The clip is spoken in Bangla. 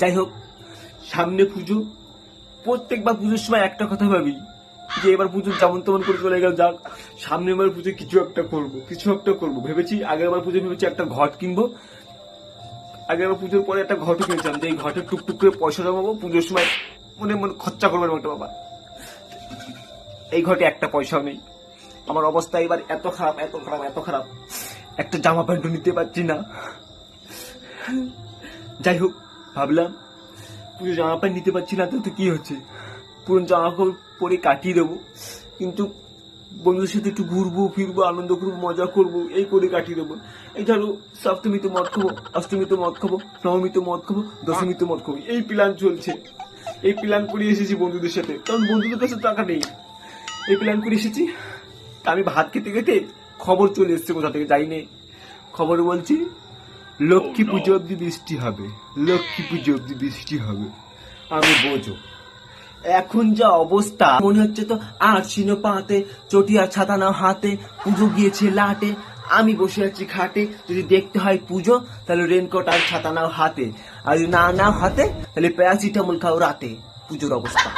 যাই হোক, সামনে পুজো, প্রত্যেকবার পুজোর সময় একটা কথা ভাবি যে এবার পুজো যেমন তেমন করে চলে গেল, যাক, সামনে বার পুজো কিছু একটা করব, কিছু একটা করব। ভেবেছি আগের বার পুজো ভেবেছি একটা ঘট কিনবো। আগের বার পুজোর পরে একটা ঘটও কিনেছিলাম, যে এই ঘটে টুকটুক করে পয়সা জমাবো, পুজোর সময় মনে মনে খরচা করব একটা বাবা এই ঘটে একটা পয়সাও নেই। আমার অবস্থা এবার এত খারাপ এত খারাপ এত খারাপ। একটা জামা প্যান্টও নিতে পারছি না। যাই হোক, ভাবলাম পুজো জামা প্যান্ট নিতে পারছি না তো কি হচ্ছে? পুরো জামা পরে কাটিয়ে দেবো। কিন্তু বন্ধুদের সাথে একটু ঘুরবো, ফিরবো, আনন্দ করব, মজা করব, এই করে কাটিয়ে দেবো। এই ধরো সপ্তমীতে মদ খাব অষ্টমীতে মদ খাব নবমীতে মদ খাব দশমীতে মদ খাব। এই প্ল্যান চলছে। এই প্ল্যান করে এসেছি বন্ধুদের সাথে। কারণ বন্ধুদের কাছে টাকা নেই। এই প্ল্যান করে এসেছি। তা আমি ভাত খেতে খেতে খবর চলে এসছে কোথা থেকে যাই নেই খবর বলছি লক্ষ্মী পুজো অব্দি বৃষ্টি হবে লক্ষ্মী পুজো অব্দি বৃষ্টি হবে আমি বোঝো। এখন যা অবস্থা মনে হচ্ছে তো আরছিন পাতে চটিয়া ছাতা নাও হাতে পুজো গিয়েছে লাটে আমি বসে আছি খাটে যদি দেখতে হয় পুজো তাহলে রেনকোট আর ছাতা নাও হাতে আর যদি না নাও হাতে তাহলে প্যারাসিটামল খাও রাতে পুজোর অবস্থা।